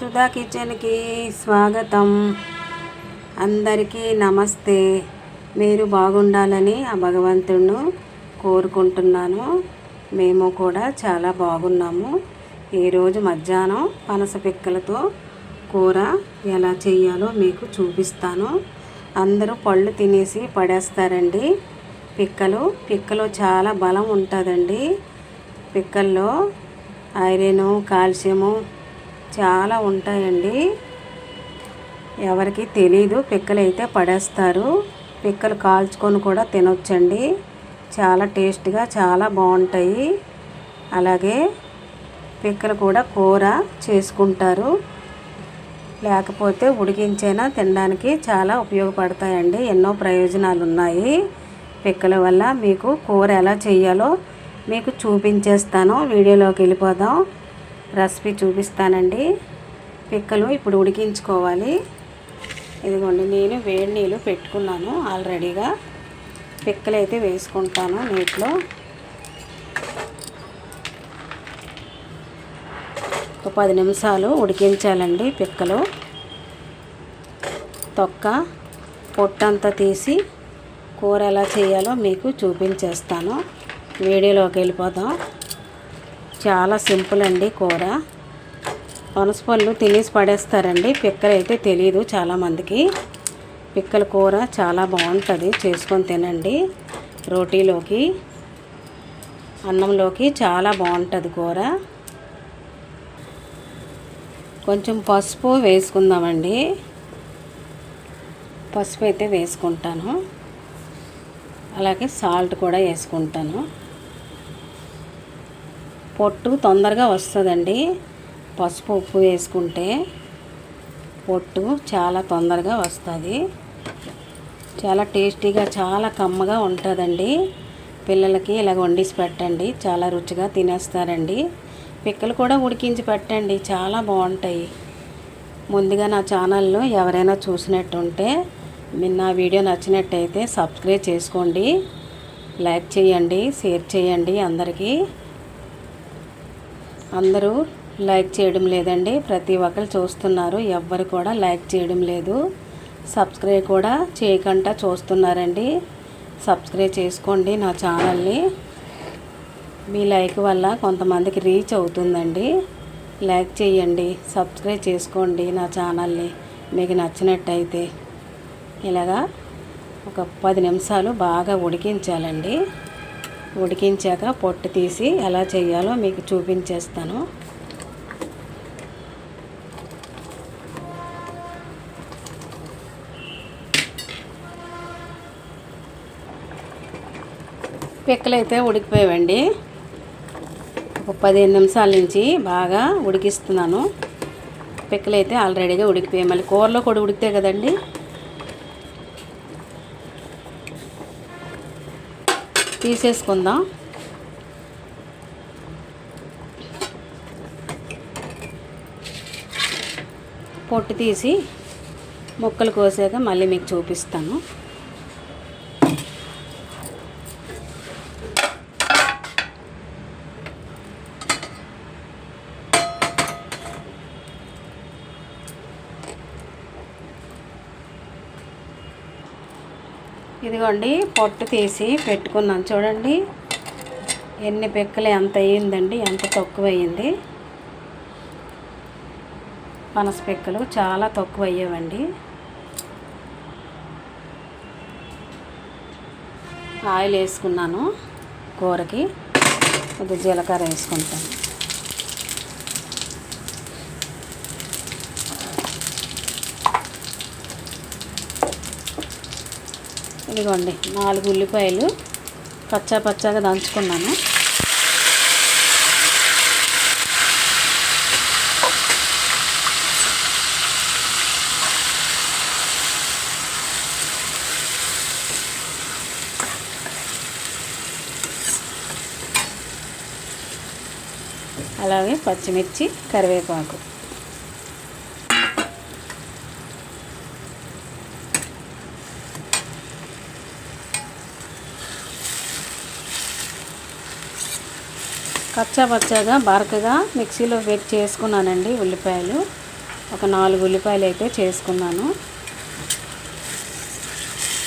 సుధా కిచెన్కి స్వాగతం. అందరికీ నమస్తే. మీరు బాగుండాలని ఆ భగవంతుడు కోరుకుంటున్నాను. మేము కూడా చాలా బాగున్నాము. ఈరోజు మధ్యాహ్నం పనస పిక్కలతో కూర ఎలా చేయాలో మీకు చూపిస్తాను. అందరూ పళ్ళు తినేసి పడేస్తారండి. పిక్కలు పిక్కలో చాలా బలం ఉంటుందండి. పిక్కల్లో ఐరన్ కాల్షియము చాలా ఉంటాయండి. ఎవరికి తెలీదు పిక్కలు అయితే పడేస్తారు. పిక్కలు కాల్చుకొని కూడా తినొచ్చండి. చాలా టేస్ట్గా చాలా బాగుంటాయి. అలాగే పిక్కలు కూడా కూర చేసుకుంటారు. లేకపోతే ఉడికించైనా తినడానికి చాలా ఉపయోగపడతాయండి. ఎన్నో ప్రయోజనాలు ఉన్నాయి పిక్కల వల్ల మీకు కూర ఎలా చేయాలో మీకు చూపించేస్తాను. వీడియోలోకి వెళ్ళిపోదాం. రెసిపీ చూపిస్తానండి. పిక్కలు ఇప్పుడు ఉడికించుకోవాలి. ఇదిగోండి నేను వేడి నీళ్ళు పెట్టుకున్నాను ఆల్రెడీగా. పిక్కలు అయితే వేసుకుంటాను నీటిలో. ఒక పది నిమిషాలు ఉడికించాలండి పిక్కలు. తొక్క పొట్టంతా తీసి కూర ఎలా చేయాలో మీకు చూపించేస్తాను. వీడియోలోకి వెళ్ళిపోదాం. చాలా సింపుల్ అండి కూర. పనసపళ్ళు తినేసి పడేస్తారండి. పిక్కలు అయితే తెలియదు చాలామందికి పిక్కల కూర చాలా బాగుంటుంది. చేసుకొని తినండి. రోటీలోకి అన్నంలోకి చాలా బాగుంటుంది కూర. కొంచెం పసుపు వేసుకుందామండి. పసుపు అయితే వేసుకుంటాను. అలాగే సాల్ట్ కూడా వేసుకుంటాను. పొట్టు తొందరగా వస్తుందండి. పసుపు ఉప్పు వేసుకుంటే పొట్టు చాలా తొందరగా వస్తుంది. చాలా టేస్టీగా చాలా కమ్మగా ఉంటుందండి. పిల్లలకి ఇలాగ వండిసి పెట్టండి. చాలా రుచిగా తినేస్తారండి. పిక్కలు కూడా ఉడికించి పెట్టండి. చాలా బాగుంటాయి. ముందుగా నా ఛానల్ను ఎవరైనా చూసినట్టుంటే మీరు నా వీడియో నచ్చినట్టయితే సబ్స్క్రైబ్ చేసుకోండి. లైక్ చేయండి షేర్ చేయండి అందరికీ. అందరూ లైక్ చేయడం లేదండి. ప్రతి ఒక్కరు చూస్తున్నారు. ఎవ్వరు కూడా లైక్ చేయడం లేదు. సబ్స్క్రైబ్ కూడా చేయకుండా చూస్తున్నారండి. సబ్స్క్రైబ్ చేసుకోండి నా ఛానల్ని. మీ లైక్ వల్ల కొంతమందికి రీచ్ అవుతుందండి. లైక్ చేయండి. సబ్స్క్రైబ్ చేసుకోండి నా ఛానల్ని. మీకు నచ్చినట్టయితే ఇలాగా ఒక పది నిమిషాలు బాగా ఉడికించాలండి. ఉడికించాక పొట్టు తీసి ఎలా చేయాలో మీకు చూపించేస్తాను. పిక్కలు అయితే ఉడికిపోయావండి. ఒక పదిహేను నిమిషాల నుంచి బాగా ఉడికిస్తున్నాను. పిక్కలు అయితే ఆల్రెడీగా ఉడికిపోయాయి. మళ్ళీ కూరలో కూడా ఉడికితే కదండి. తీసేసుకుందాం. పొట్టు తీసి ముక్కలు కోసాక మళ్ళీ మీకు చూపిస్తాను. ఇదిగోండి పొట్టు తీసి పెట్టుకున్నాను. చూడండి ఎన్ని పిక్కలు ఎంత అయ్యిందండి ఎంత తక్కువ అయ్యింది పనస పిక్కలు చాలా తక్కువ అయ్యేవండి ఆయిల్ వేసుకున్నాను కూరకి. కొద్దిగా జీలకర్ర వేసుకుంటాను. ఇదిగోండి నాలుగు ఉల్లిపాయలు పచ్చా పచ్చాగా దంచుకున్నాను. అలాగే పచ్చిమిర్చి కరివేపాకు. కచ్చా పచ్చగా బరకగా మిక్సీలో పెట్టి చేసుకున్నానండి ఉల్లిపాయలు. ఒక నాలుగు ఉల్లిపాయలు అయితే చేసుకున్నాను.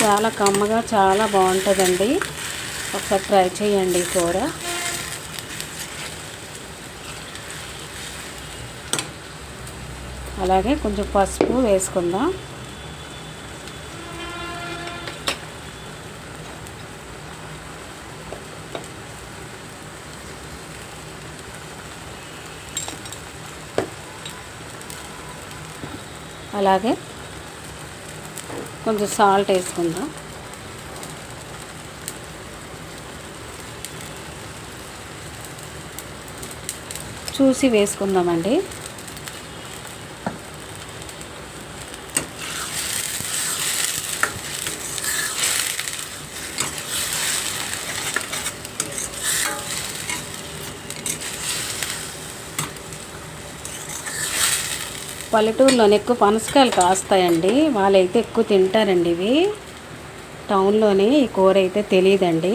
చాలా కమ్మగా చాలా బాగుంటుందండి. ఒకసారి ట్రై చేయండి కూర. అలాగే కొంచెం పసుపు వేసుకుందాం. అలాగే కొంచెం సాల్ట్ వేసుకుందాం. చూసి వేసుకుందామండి. పల్లెటూరులోనే ఎక్కువ పనసకాయలు కాస్తాయండి. వాళ్ళైతే ఎక్కువ తింటారండి ఇవి. టౌన్లోనే ఈ కూర అయితే తెలియదండి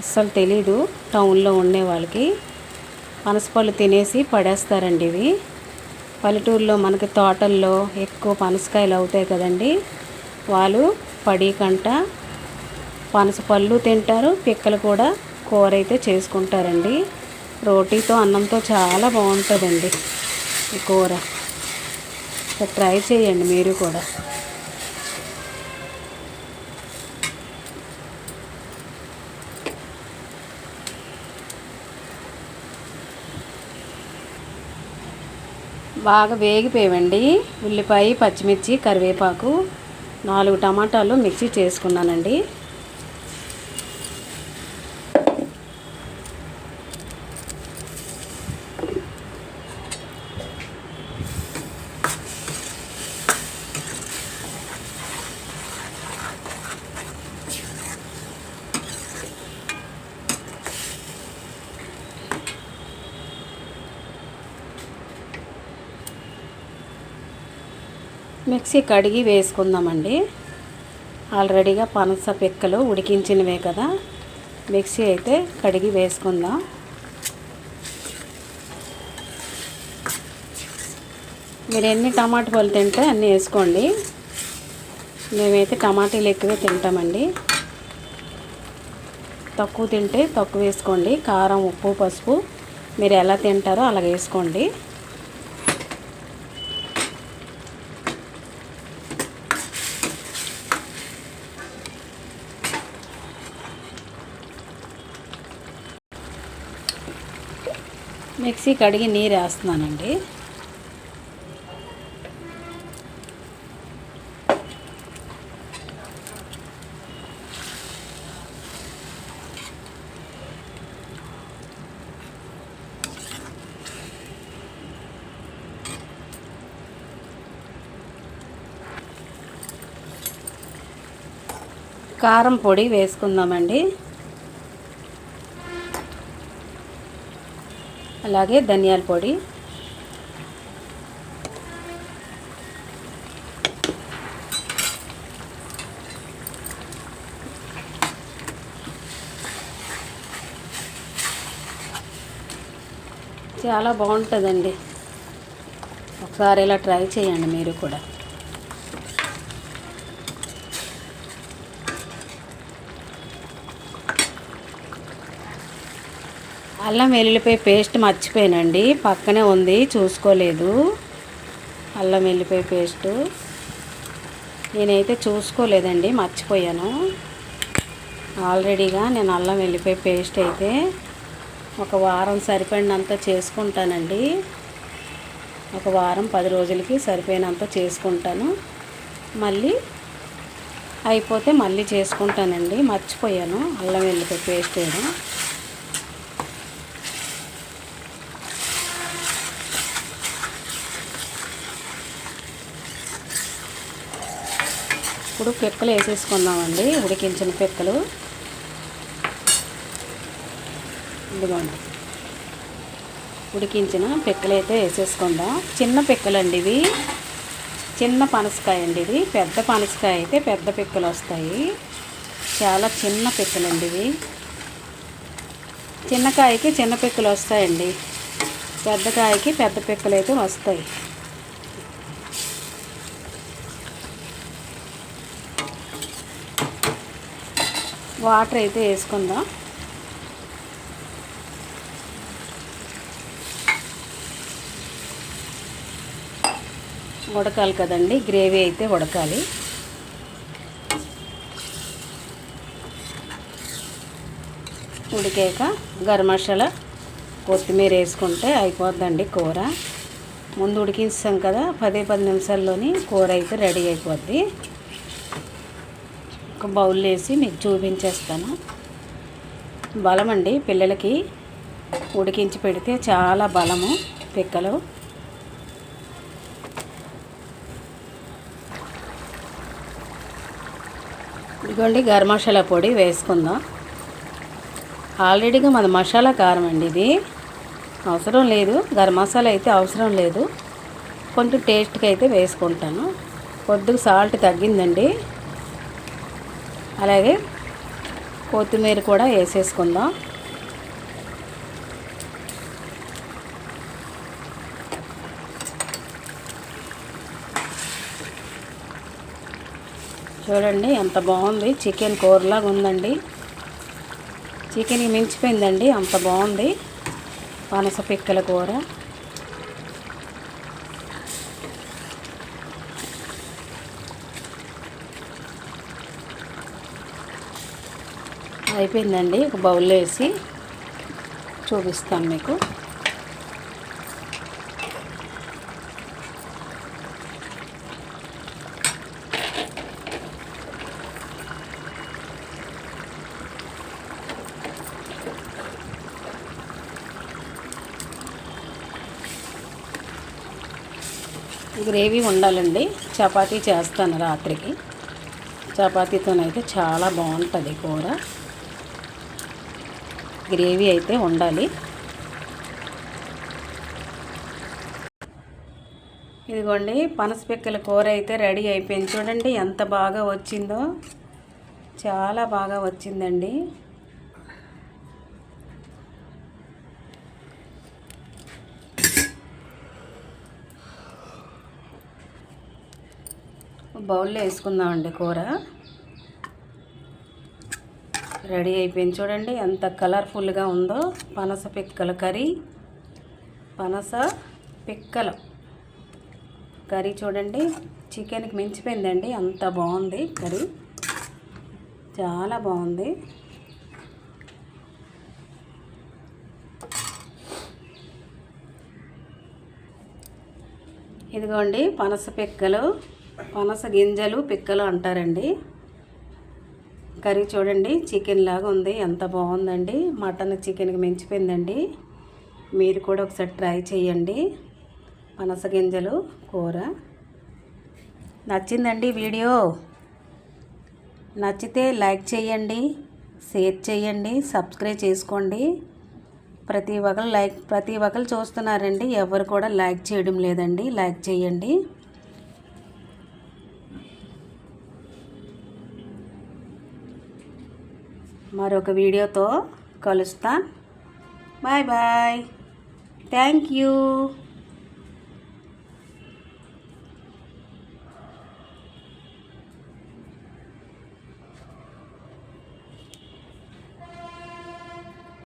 అస్సలు తెలీదు. టౌన్లో ఉండే వాళ్ళకి పనసపళ్ళు తినేసి పడేస్తారండి ఇవి. పల్లెటూరులో మనకి తోటల్లో ఎక్కువ పనసకాయలు అవుతాయి కదండి. వాళ్ళు పడికంట కంట పనసపళ్ళు తింటారు. పిక్కలు కూడా కూర అయితే చేసుకుంటారండి. రోటీతో అన్నంతో చాలా బాగుంటుందండి ఈ కూర. ట్రై చేయండి మీరు కూడా. బాగా వేగిపోయావండి. ఉల్లిపాయ పచ్చిమిర్చి కరివేపాకు నాలుగు టమాటాలు మిక్సీ చేసుకున్నానండి. మిక్సీ కడిగి వేసుకుందామండి. ఆల్రెడీగా పనస పిక్కలు ఉడికించినవే కదా. మిక్సీ అయితే కడిగి వేసుకుందాం. మీరు ఎన్ని టమాటా పళ్ళు తింటే అన్నీ వేసుకోండి. మేమైతే టమాటాలు ఎక్కువే తింటామండి. తక్కువ తింటే తక్కువ వేసుకోండి. కారం ఉప్పు పసుపు మీరు ఎలా తింటారో అలా వేసుకోండి. మిక్సీ కడిగి నీరు వేస్తున్నానండి. కారం పొడి వేసుకుందామండి. అలాగే ధనియాల పొడి. చాలా బాగుంటుందండి. ఒకసారి ఇలా ట్రై చేయండి మీరు కూడా. అల్లం వెల్లుల్లిపాయ పేస్ట్ మర్చిపోయానండి. పక్కనే ఉంది చూసుకోలేదు. అల్లం వెల్లిపాయ పేస్ట్. నేనైతే చూసుకోలేదండి మర్చిపోయాను. ఆల్రెడీగా నేను అల్లం వెల్లిపాయ పేస్ట్ అయితే ఒక వారం సరిపడినంత చేసుకుంటానండి. ఒక వారం పది రోజులకి సరిపోయినంత చేసుకుంటాను. మళ్ళీ అయిపోతే మళ్ళీ చేసుకుంటానండి. మర్చిపోయాను అల్లం వెల్లిపాయ పేస్ట్ వేయడం. ఇప్పుడు పిక్కలు వేసేసుకుందామండి ఉడికించిన పిక్కలు. ఇదిగోండి. ఉడికించిన పిక్కలు అయితే వేసేసుకుందాం. చిన్న పిక్కలండి ఇవి. చిన్న పనసకాయ అండి ఇది పెద్ద పనసకాయ అయితే పెద్ద పిక్కలు వస్తాయి. చాలా చిన్న పిక్కలండి ఇవి. చిన్న కాయకి చిన్న పిక్కలు వస్తాయండి. పెద్ద కాయకి పెద్ద పిక్కలు అయితే వస్తాయి. వాటర్ అయితే వేసుకుందాం. ఉడకాలి కదండి గ్రేవీ అయితే ఉడకాలి. ఉడికాక గరం మసాలా కొత్తిమీర వేసుకుంటే అయిపోద్దండి కూర. ముందు ఉడికిస్తాం కదా పదే పది నిమిషాల్లోని కూర అయితే రెడీ అయిపోద్ది. ఒక బౌల్ వేసి మీకు చూపించేస్తాను. బలం అండి పిల్లలకి ఉడికించి పెడితే చాలా బలము పిక్కలు. ఇదిగోండి గరం మసాలా పొడి వేసుకుందాం. ఆల్రెడీగా మన మసాలా కారం అండి ఇది. అవసరం లేదు గరం మసాలా అయితే అవసరం లేదు. కొంచెం టేస్ట్కి అయితే వేసుకుంటాను. కొద్దిగా సాల్ట్ తగ్గిందండి. అలాగే కొత్తిమీర కూడా వేసేసుకుందాం. చూడండి ఎంత బాగుంది. చికెన్ కూరలాగా ఉందండి. చికెన్ మించిపోయిందండి. అంత బాగుంది. పనస పిక్కల కూర. అయిపోయిందండి. ఒక బౌల్లో వేసి చూపిస్తాను మీకు. గ్రేవీ ఉండాలండి. చపాతీ చేస్తాను రాత్రికి. చపాతీతోనైతే చాలా బాగుంటుంది కూర. గ్రేవీ అయితే ఉండాలి. ఇదిగోండి పనసపిక్కల కూర అయితే రెడీ అయిపోయింది. చూడండి ఎంత బాగా వచ్చిందో. చాలా బాగా వచ్చిందండి. బౌల్లో వేసుకుందామండి కూర. రెడీ అయిపోయింది. చూడండి ఎంత కలర్ఫుల్గా ఉందో. పనస పిక్కల కర్రీ. పనస పిక్కల కర్రీ చూడండి. చికెన్కి మించిపోయిందండి. అంత బాగుంది కర్రీ. చాలా బాగుంది. ఇదిగోండి పనస పిక్కలు పనస గింజలు పిక్కలు అంటారండి. కర్రీ చూడండి చికెన్ లాగా ఉంది. ఎంత బాగుందండి. మటన్ చికెన్కి మించిపోయిందండి. మీరు కూడా ఒకసారి ట్రై చేయండి. పనస గింజలు కూర. నచ్చిందండి వీడియో? నచ్చితే లైక్ చేయండి షేర్ చేయండి సబ్స్క్రైబ్ చేసుకోండి. ప్రతి ఒక్కరు లైక్ ప్రతి ఒక్కరు చూస్తున్నారండి. ఎవరు కూడా లైక్ చేయడం లేదండి. లైక్ చేయండి. మరొక వీడియోతో కలుస్తాను బాయ్ బాయ్. Thank you